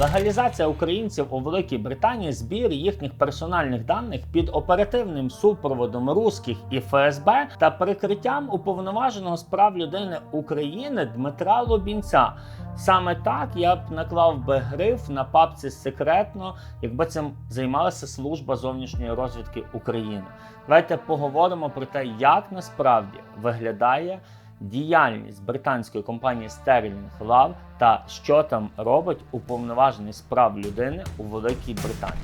Легалізація українців у Великій Британії, збір їхніх персональних даних під оперативним супроводом русських і ФСБ та прикриттям уповноваженого з прав людини України Дмитра Лубінця. Саме так я б наклав би гриф на папці секретно, якби цим займалася служба зовнішньої розвідки України. Давайте поговоримо про те, як насправді виглядає діяльність британської компанії Sterling Love та що там робить уповноважений з прав людини у Великій Британії.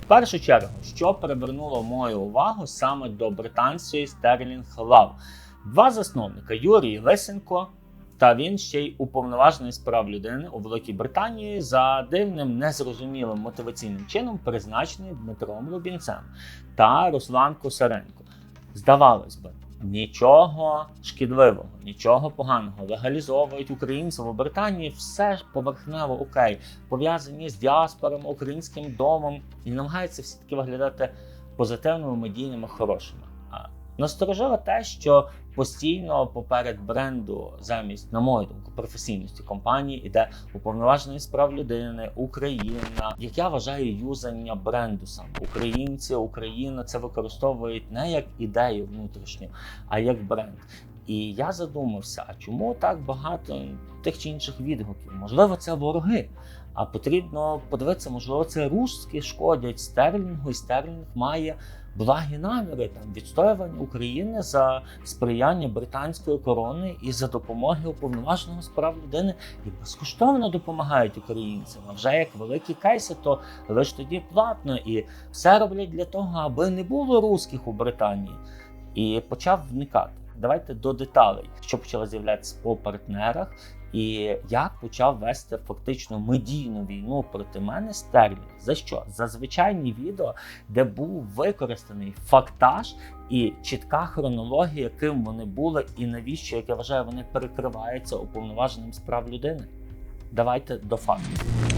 В першу чергу, що привернуло мою увагу саме до британської Sterling Love. Два засновника Юрій Лисенко та він ще й уповноважений з прав людини у Великій Британії за дивним незрозумілим мотиваційним чином, призначений Дмитром Лубінцем та Руслан Косаренко. Здавалось би, нічого шкідливого, нічого поганого. Легалізовують українців у Британії, все поверхнево окей, пов'язані з діаспором, українським домом і намагаються всі таки виглядати позитивними, медійними, хорошими. Насторожило те, що постійно поперед бренду, замість, на мою думку, професійності компанії іде уповноважений з прав людини, Україна. Як я вважаю, юзання бренду саме українці, Україна це використовують не як ідею внутрішню, а як бренд. І я задумався: а чому так багато тих чи інших відгуків? Можливо, це вороги. А потрібно подивитися, можливо, це русські шкодять стерлінгу, і стерлінг має благі наміри там відстоювання України за сприяння британської корони і за допомоги уповноваженого з прав людини і безкоштовно допомагають українцям. А вже як великі кейси, то лише тоді платно і все роблять для того, аби не було русських у Британії. І почав вникати. Давайте до деталей, що почало з'являтися по партнерах, і як почав вести фактично медійну війну проти мене Стерлінг. За що? За звичайні відео, де був використаний фактаж і чітка хронологія, ким вони були, і навіщо, як я вважаю, вони перекриваються уповноваженим з прав людини. Давайте до фактів.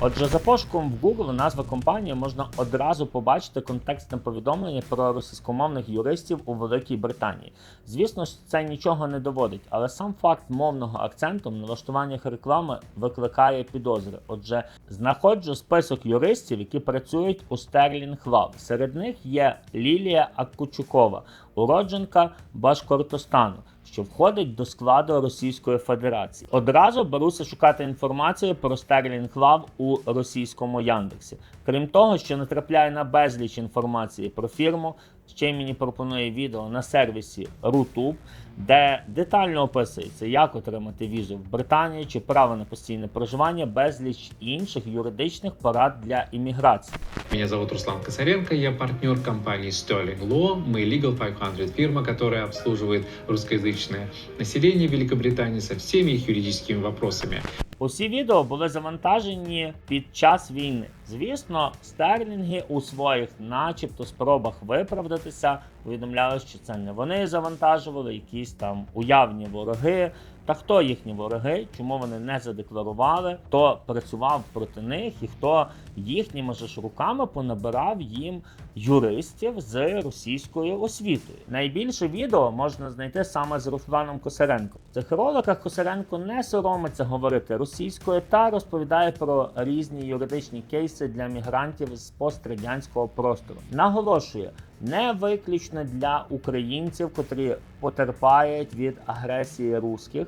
Отже, за пошуком в Google назви компанії можна одразу побачити контекстне повідомлення про російськомовних юристів у Великій Британії. Звісно ж, це нічого не доводить, але сам факт мовного акценту в налаштуваннях реклами викликає підозри. Отже, знаходжу список юристів, які працюють у Sterling Lab. Серед них є Лілія Акучукова, уродженка Башкортостану що входить до складу Російської Федерації. Одразу беруся шукати інформацію про Sterling Love у російському Яндексі. Крім того, що натрапляє на безліч інформації про фірму, ще мені пропонує відео на сервісі RuTube, де детально описується, як отримати візу в Британії чи право на постійне проживання, безліч інших юридичних порад для імміграції. Меня зовут Руслан Косаренко, я партнер компании Sterling Law. Мы Legal 500 фирма, которая обслуживает русскоязычное население Великобритании со всеми их юридическими вопросами. Усі відео були завантажені під час війни. Звісно, стерлінги у своїх, начебто, спробах виправдатися, повідомляли, що це не вони завантажували, якісь там уявні вороги. Та хто їхні вороги, чому вони не задекларували, хто працював проти них і хто їхніми же ж руками понабирав їм юристів з російською освітою. Найбільше відео можна знайти саме з Русланом Косаренко. В цих роликах Косаренко не соромиться говорити російською та розповідає про різні юридичні кейси для мігрантів з пострадянського простору. Наголошує. Не виключно для українців, котрі потерпають від агресії русських,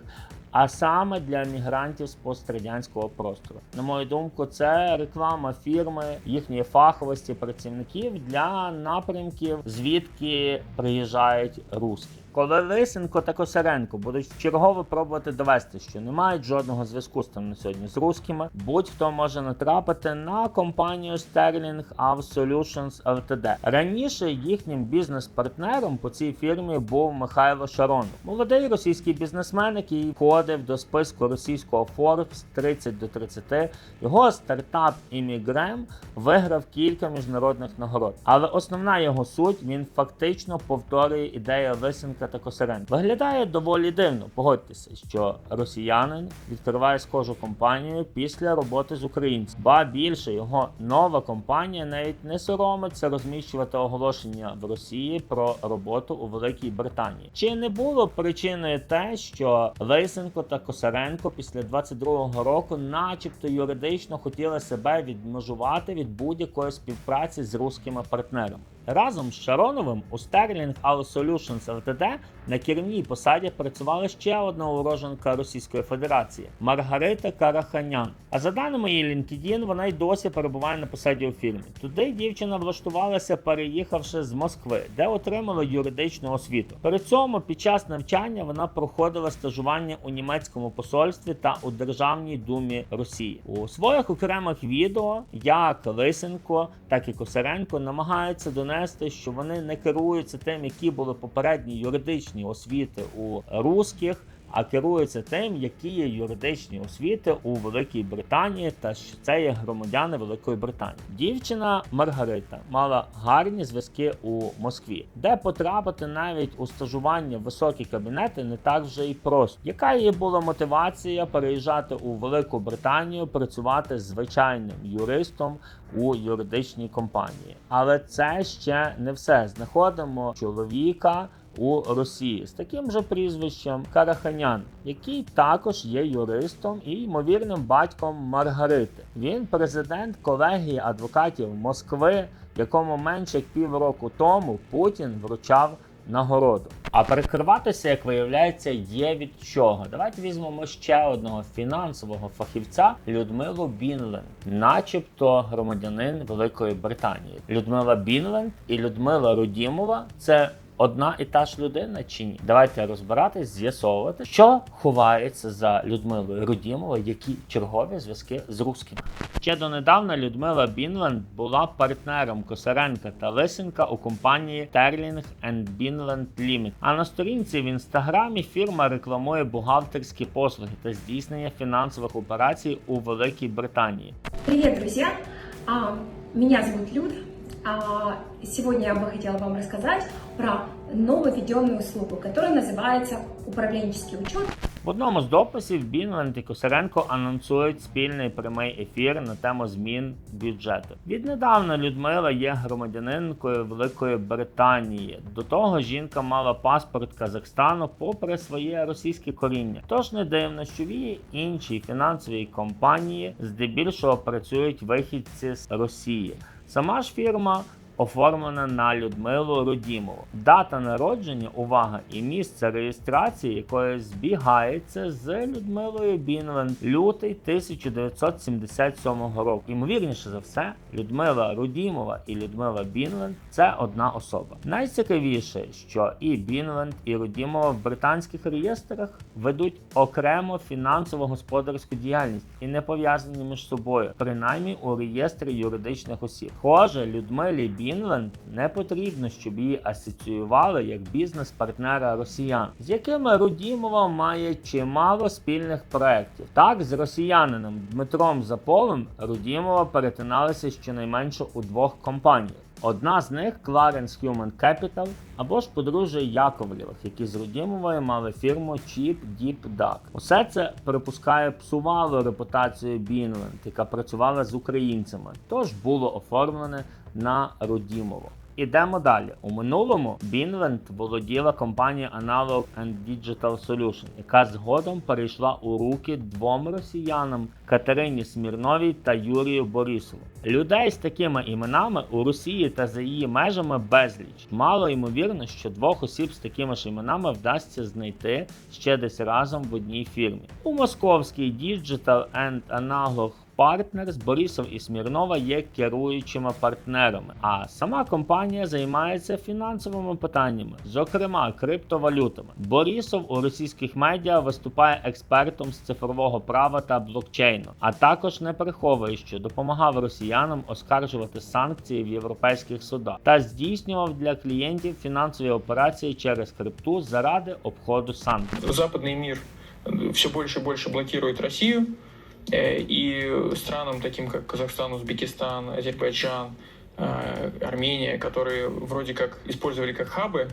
а саме для мігрантів з пострадянського простору. На мою думку, це реклама фірми, їхньої фаховості працівників для напрямків, звідки приїжджають русські. Коли Лисенко та Косаренко будуть вчергово пробувати довести, що не мають жодного зв'язку з тим на сьогодні з русскими, будь-хто може натрапити на компанію Sterling Av Solutions Ltd. Раніше їхнім бізнес-партнером по цій фірмі був Михайло Шаронов, молодий російський бізнесмен, який входив до списку російського Forbes 30 до 30. Його стартап Іммігрем виграв кілька міжнародних нагород. Але основна його суть він фактично повторює ідею Лисенка та Косаренка. Виглядає доволі дивно. Погодьтеся, що росіянин відкриває схожу компанію після роботи з українцем. Ба більше його нова компанія навіть не соромиться розміщувати оголошення в Росії про роботу у Великій Британії. Чи не було причиною те, що Лисенко та Косаренко після 22-го року, начебто юридично хотіли себе відмежувати від будь-якої співпраці з руськими партнерами? Разом з Шароновим у Sterling All Solutions Ltd на керівній посаді працювала ще одна уроженка Російської Федерації Маргарита Караханян. А за даними її LinkedIn, вона й досі перебуває на посаді у фірмі. Туди дівчина влаштувалася, переїхавши з Москви, де отримала юридичну освіту. При цьому під час навчання вона проходила стажування у німецькому посольстві та у Державній думі Росії. У своїх окремих відео як Лисенко, так і Косаренко намагаються донести, що вони не керуються тим, які були попередні юридичні освіти у русських. А керуються тим, які є юридичні освіти у Великій Британії, та що це є громадяни Великої Британії. Дівчина Маргарита мала гарні зв'язки у Москві, де потрапити навіть у стажування в високі кабінети не так вже і просто. Яка її була мотивація переїжджати у Велику Британію, працювати з звичайним юристом у юридичній компанії? Але це ще не все. Знаходимо чоловіка у Росії з таким же прізвищем Караханян, який також є юристом і ймовірним батьком Маргарити. Він президент колегії адвокатів Москви, якому менше як півроку тому Путін вручав нагороду. А перекриватися, як виявляється, є від чого. Давайте візьмемо ще одного фінансового фахівця Людмилу Бінленд, начебто громадянин Великої Британії. Людмила Бінленд і Людмила Рудімова це одна і та ж людина чи ні? Давайте розбиратись, з'ясовувати, що ховається за Людмилою Рудімовою, які чергові зв'язки з русскими. Ще донедавна Людмила Бінленд була партнером Косаренка та Лисенка у компанії Sterling Bінленд Limited. А на сторінці в інстаграмі фірма рекламує бухгалтерські послуги та здійснення фінансових операцій у Великій Британії. Привет, друзья! А, Меня зовут Люд. Сегодня я бы хотела вам рассказать про нововведенную услугу, которая называется управленческий учет. В одному з дописів Бінленд і Косаренко анонсують спільний прямий ефір на тему змін бюджету. Віднедавна Людмила є громадянинкою Великої Британії. До того жінка мала паспорт Казахстану попри своє російське коріння. Тож не дивно, що в її іншій фінансовій компанії здебільшого працюють вихідці з Росії. Сама ж фірма оформлена на Людмилу Рудімову. Дата народження, увага, і місце реєстрації, якої збігається з Людмилою Бінленд, лютий 1977 року. Ймовірніше за все, Людмила Рудімова і Людмила Бінленд це одна особа. Найцікавіше, що і Бінленд, і Рудімова в британських реєстрах ведуть окремо фінансово-господарську діяльність і не пов'язані між собою, принаймні у реєстрі юридичних осіб. Схоже, Людмилі Бінленд не потрібно, щоб її асоціювали як бізнес-партнера росіян, з якими Рудімова має чимало спільних проєктів. Так, з росіянином Дмитром Заполем Рудімова перетиналася щонайменше у двох компаніях. Одна з них Clarence Human Capital або ж подружжя Яковлєвих, які з Рудімовою мали фірму Cheap Deep Duck. Усе це припускає псувало репутацію Бінленд, яка працювала з українцями, тож було оформлене на Рудімово. Ідемо далі. У минулому Бінленд володіла компанія Analog and Digital Solution, яка згодом перейшла у руки двом росіянам Катерині Смірновій та Юрію Борисову. Людей з такими іменами у Росії та за її межами безліч. Мало ймовірно, що двох осіб з такими ж іменами вдасться знайти ще десь разом в одній фірмі. У московській Digital and Analog Partners Борисов і Смірнова є керуючими партнерами, а сама компанія займається фінансовими питаннями, зокрема криптовалютами. Борисов у російських медіа виступає експертом з цифрового права та блокчейну, а також не приховує, що допомагав росіянам оскаржувати санкції в європейських судах та здійснював для клієнтів фінансові операції через крипту заради обходу санкцій. западный мир все больше и больше блокирует Россию, э, и странам таким как Казахстан, Узбекистан, Азербайджан, э, Армения, которые вроде как использовали как хабы э,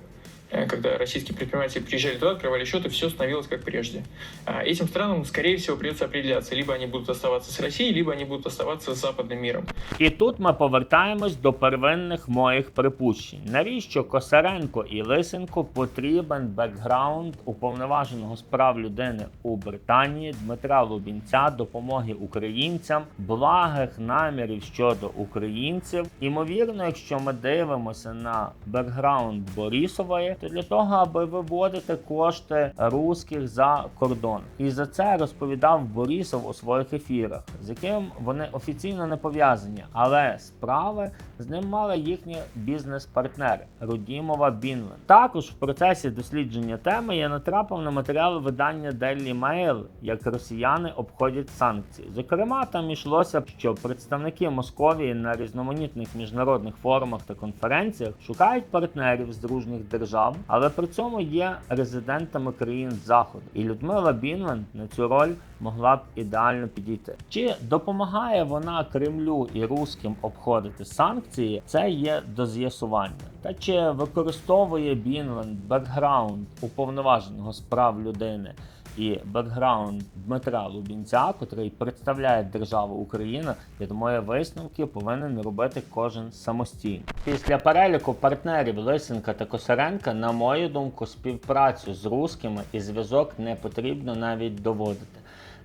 когда российские предприниматели приезжали туда, открывали счет, и все становилось как прежде. А Этим странам, скорее всего, придется определяться. Либо они будут оставаться с Россией, либо они будут оставаться с западным миром. І тут ми повертаємось до первинних моїх припущень. Навіщо Косаренко і Лисенко потрібен бекграунд уповноваженого з прав людини у Британії Дмитра Лубінця допомоги українцям, благих намірів щодо українців. Імовірно, якщо ми дивимося на бекграунд Борісової, для того, аби виводити кошти русських за кордон. І за це розповідав Борісов у своїх ефірах, з яким вони офіційно не пов'язані, але справи з ним мали їхні бізнес-партнери Рудімова Бінлен. Також в процесі дослідження теми я натрапив на матеріали видання Daily Mail, як росіяни обходять санкції. Зокрема, там йшлося, що представники Московії на різноманітних міжнародних форумах та конференціях шукають партнерів з дружніх держав, але при цьому є резидентами країн заходу. І Людмила Бінлен на цю роль могла б ідеально підійти. Чи допомагає вона Кремлю і русським обходити санкції? Це є до з'ясування. Та чи використовує Бінлен бекграунд уповноваженого з прав людини? І бекграунд Дмитра Лубінця, котрий представляє державу Україна, я думаю, висновки повинен робити кожен самостійно. Після переліку партнерів Лисенка та Косаренка, на мою думку, співпрацю з рускими і зв'язок не потрібно навіть доводити.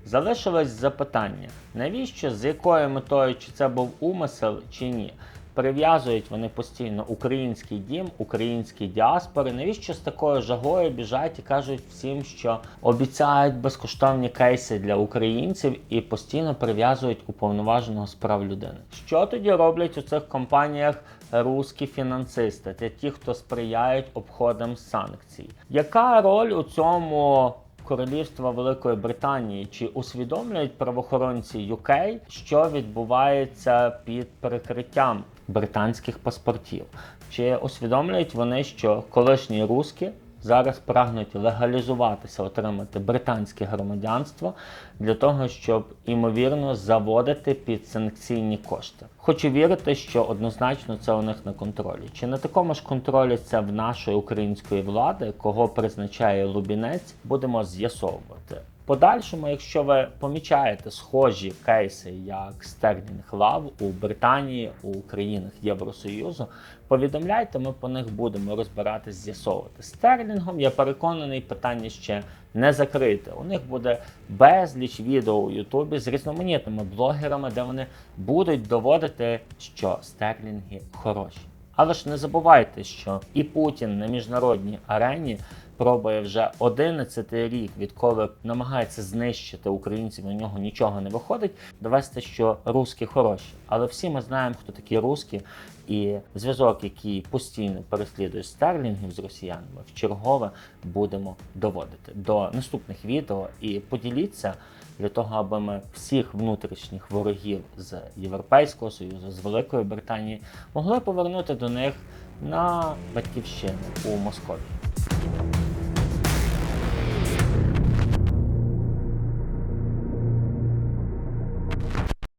Залишилось запитання: навіщо, з якою метою, чи це був умисел, чи ні? Прив'язують вони постійно український дім, українські діаспори. Навіщо з такою жагою біжать і кажуть всім, що обіцяють безкоштовні кейси для українців і постійно прив'язують уповноваженого з прав людини? Що тоді роблять у цих компаніях русські фінансисти, та ті, хто сприяють обходам санкцій? Яка роль у цьому? Королівства Великої Британії чи усвідомлюють правоохоронці UK, що відбувається під перекриттям британських паспортів? Чи усвідомлюють вони, що колишні русські зараз прагнуть легалізуватися, отримати британське громадянство для того, щоб імовірно заводити під санкційні кошти? Хочу вірити, що однозначно це у них на контролі. Чи на такому ж контролі це в нашої української влади, кого призначає Лубінець, будемо з'ясовувати. Подальшому, якщо ви помічаєте схожі кейси, як Стерлінг Лав у Британії, у країнах Євросоюзу, повідомляйте, ми по них будемо розбиратись, з'ясовувати. Стерлінгом я переконаний, питання ще не закрите. У них буде безліч відео у Ютубі з різноманітними блогерами, де вони будуть доводити, що стерлінги хороші. Але ж не забувайте, що і Путін на міжнародній арені пробує вже 11 рік, відколи намагається знищити українців, у нього нічого не виходить, довести, що русські хороші. Але всі ми знаємо, хто такі русські, і зв'язок, який постійно переслідує стерлінгів з росіянами, в чергове будемо доводити до наступних відео і поділіться для того, аби ми всіх внутрішніх ворогів з Європейського Союзу, з Великої Британії могли повернути до них на батьківщину у Московії.